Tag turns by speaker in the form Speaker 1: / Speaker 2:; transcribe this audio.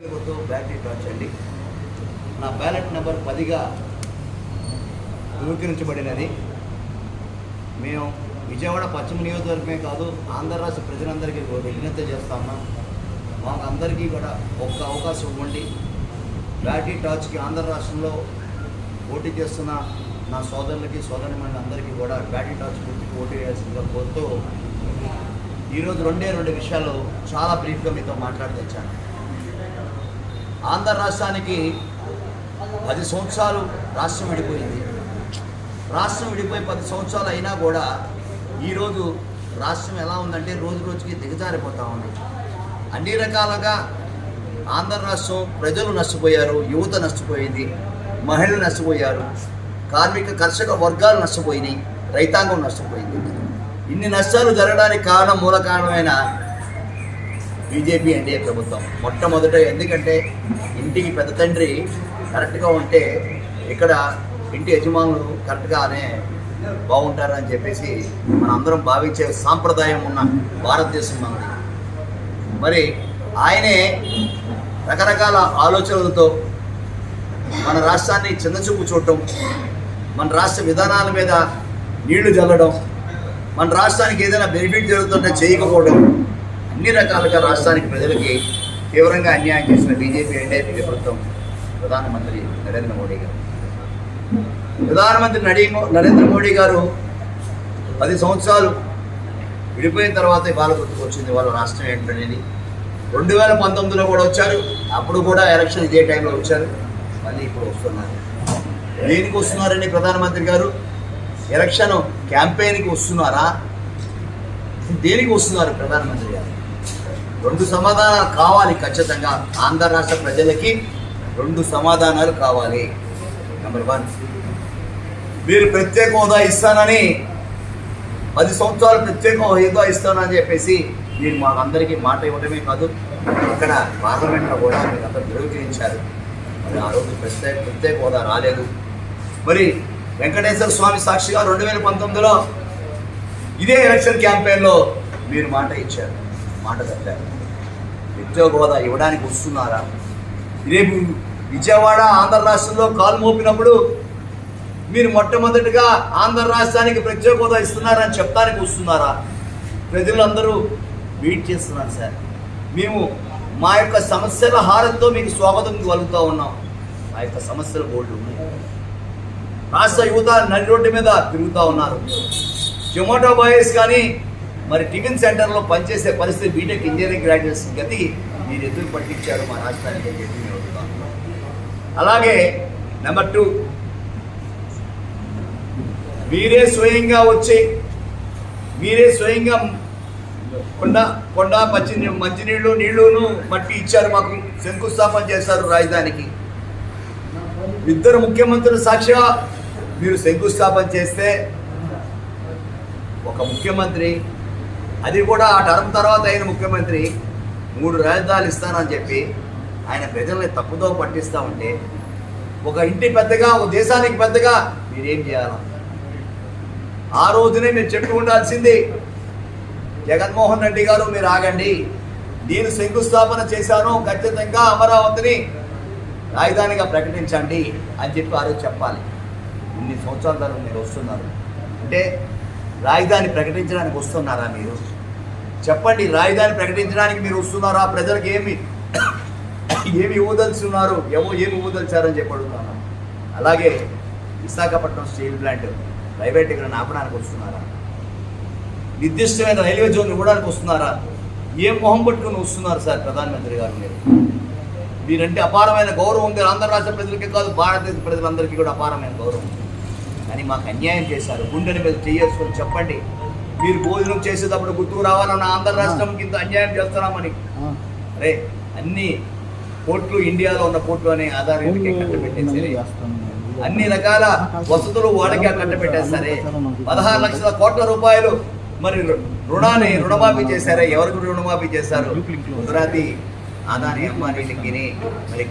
Speaker 1: గుర్తు battery draw అండి నా బ్యాలెట్ నెంబర్ పదిగా ధృవీకరించబడినది మేము విజయవాడ పశ్చిమ నియోజకవర్గమే కాదు ఆంధ్ర రాష్ట్ర ప్రజలందరికీ కూడా విజ్ఞప్తి చేస్తా ఉన్నాం. మాకు అందరికీ కూడా ఒక్క అవకాశం ఇవ్వండి. బ్యాటరీ టార్చ్కి ఆంధ్ర రాష్ట్రంలో పోటీ చేస్తున్న నా సోదరులకి సోదరిమణులు అందరికీ కూడా బ్యాటరీ టార్చ్ గుర్తుకు ఓటు వేయాల్సిందిగా కోరుతూ ఈరోజు రెండే రెండు విషయాలు చాలా బ్రీఫ్గా మీతో మాట్లాడదచ్చాను ఆంధ్ర రాష్ట్రానికి పది సంవత్సరాలు రాష్ట్రం విడిపోయింది. రాష్ట్రం విడిపోయి పది సంవత్సరాలు అయినా కూడా ఈరోజు రాష్ట్రం ఎలా ఉందంటే రోజు రోజుకి దిగజారిపోతా ఉంది. అన్ని రకాలుగా ఆంధ్ర రాష్ట్రం ప్రజలు నష్టపోయారు యువత నష్టపోయింది మహిళలు నష్టపోయారు కార్మిక కర్షక వర్గాలు నష్టపోయినాయి రైతాంగం నష్టపోయింది. ఇన్ని నష్టాలు జరగడానికి కారణం మూల కారణమైన బీజేపీ ఎన్డీఏ ప్రభుత్వం. మొట్టమొదట ఎందుకంటే ఇంటికి పెద్ద తండ్రి కరెక్ట్గా ఉంటే ఇక్కడ ఇంటి యజమానులు కరెక్ట్గానే బాగుంటారని చెప్పేసి మన అందరం భావించే సాంప్రదాయం ఉన్న భారతదేశం మనది. మరి ఆయనే రకరకాల ఆలోచనలతో మన రాష్ట్రాన్ని చిన్నచూపు చూడటం మన రాష్ట్ర విధానాల మీద నీళ్ళు చల్లడం మన రాష్ట్రానికి ఏదైనా బెనిఫిట్ జరుగుతుంటే చేయకపోవడం అన్ని రకాలుగా రాష్ట్రానికి ప్రజలకి తీవ్రంగా అన్యాయం చేసిన బీజేపీ ఎన్డీఏపీ ప్రభుత్వం ప్రధానమంత్రి నరేంద్ర మోడీ గారు. ప్రధానమంత్రి నడీ నరేంద్ర మోడీ గారు పది సంవత్సరాలు విడిపోయిన తర్వాత ఇవాళ గుర్తుకొచ్చింది వాళ్ళ రాష్ట్రం ఏంటనేది. రెండు వేల పంతొమ్మిదిలో కూడా వచ్చారు. అప్పుడు కూడా ఎలక్షన్ ఇదే టైంలో వచ్చారు. మళ్ళీ ఇప్పుడు వస్తున్నారు. దేనికి వస్తున్నారండి ప్రధానమంత్రి గారు? ఎలక్షన్ క్యాంపెయిన్కి వస్తున్నారా? దేనికి వస్తున్నారు ప్రధానమంత్రి గారు? రెండు సమాధానాలు కావాలి ఖచ్చితంగా ఆంధ్ర రాష్ట్ర ప్రజలకి రెండు సమాధానాలు కావాలి. నెంబర్ వన్ మీరు ప్రత్యేక హోదా ఇస్తానని పది సంవత్సరాలు ప్రత్యేక హోదా ఇస్తానని చెప్పేసి మీరు మాకందరికీ మాట ఇవ్వడమే కాదు ఇక్కడ పార్లమెంట్లో కూడా మీరు అందరూ ధృవీకరించారు మరి ఆ రోజు ప్రత్యేక ప్రత్యేక హోదా రాలేదు. మరి వెంకటేశ్వర స్వామి సాక్షిగా రెండు వేల పంతొమ్మిదిలో ఇదే ఎలక్షన్ క్యాంపెయిన్లో మీరు మాట ఇచ్చారు. మాట తప్పారు ఉద్యోగ హోదా ఇవ్వడానికి వస్తున్నారా? రేపు విజయవాడ ఆంధ్ర రాష్ట్రంలో కాలు మోపినప్పుడు మీరు మొట్టమొదటిగా ఆంధ్ర రాష్ట్రానికి ప్రత్యేక హోదా ఇస్తున్నారని చెప్తానికి వస్తున్నారా? ప్రజలందరూ వెయిట్ చేస్తున్నారు సార్. మేము మా యొక్క సమస్యల హారంతో మీకు స్వాగతం కలుగుతూ ఉన్నాం. మా యొక్క సమస్యల బోర్డు ఉన్నాయి. రాష్ట్ర యువత నడి రోడ్డు మీద తిరుగుతూ ఉన్నారు. జొమాటో బాయ్స్ కానీ మరి టిఫిన్ సెంటర్లో పనిచేసే పరిస్థితి బీటెక్ ఇంజనీరింగ్ గ్రాడ్యుయేట్స్ గతి మీరు ఎందుకు పట్టించారు మా రాష్ట్రానికి అని చెప్పి మేము అలాగే నెంబర్ టూ మీరే స్వయంగా వచ్చి మీరే స్వయంగా కొండ కొండ మంచి మంచినీళ్ళు నీళ్ళును మట్టి ఇచ్చారు మాకు శంకుస్థాపన చేశారు రాజధానికి. ఇద్దరు ముఖ్యమంత్రులు సాక్షిగా మీరు శంకుస్థాపన చేస్తే ఒక ముఖ్యమంత్రి అది కూడా ఆ టర్మ్ తర్వాత అయిన ముఖ్యమంత్రి. మూడు రాజధానులు ఇస్తానని చెప్పి ఆయన ప్రజల్ని తప్పుదో పట్టిస్తూ ఉంటే ఒక ఇంటి పెద్దగా ఒక దేశానికి పెద్దగా మీరేం చేయాలి? ఆ రోజునే మీరు చెప్పి ఉండాల్సింది. జగన్మోహన్ రెడ్డి గారు మీరు ఆగండి. నేను శంకుస్థాపన చేశాను ఖచ్చితంగా అమరావతిని రాజధానిగా ప్రకటించండి అని చెప్పి ఆ రోజు చెప్పాలి. ఇన్ని సంవత్సరాల తర్వాత మీరు వస్తున్నారు. అంటే రాజధాని ప్రకటించడానికి వస్తున్నారా మీరు? చెప్పండి రాజధాని ప్రకటించడానికి మీరు వస్తున్నారా? ప్రజలకు ఏమి ఏమి ఇవ్వదలుచున్నారు ఏమో ఏమి ఇవ్వదలిచారని చెప్పి అలాగే విశాఖపట్నం స్టీల్ ప్లాంట్ ప్రైవేటీకరణ ఆపడానికి వస్తున్నారా? నిర్దిష్టమైన రైల్వే జోన్ ఇవ్వడానికి వస్తున్నారా? ఏం మొహం పట్టుకుని వస్తున్నారు సార్ ప్రధానమంత్రి గారు మీరు? మీరంటే అపారమైన గౌరవం ఉంది ఆంధ్ర రాష్ట్ర ప్రజలకే కాదు భారతదేశ ప్రజలందరికీ కూడా అపారమైన గౌరవం. ఉంది కానీ మాకు అన్యాయం చేశారు. గుండెని మీద చేసుకొని చెప్పండి. మీరు భోజనం చేసేటప్పుడు గుర్తుకు రావాలన్న ఆంధ్ర రాష్ట్రం కింద అన్యాయం చేస్తున్నామని. అరే అన్ని పోర్ట్లు ఇండియాలో ఉన్న పోర్ట్లు అనే ఆధార్ కట్టబెట్టేసి అన్ని రకాల వసతులు వాళ్ళకి కట్టబెట్టేస్తారే పదహారు లక్షల కోట్ల రూపాయలు మరి రుణాన్ని రుణమాఫీ చేశారా? ఎవరికి రుణమాఫీ చేశారు? గుజరాతీ ఆదాని అమ్మాని మరి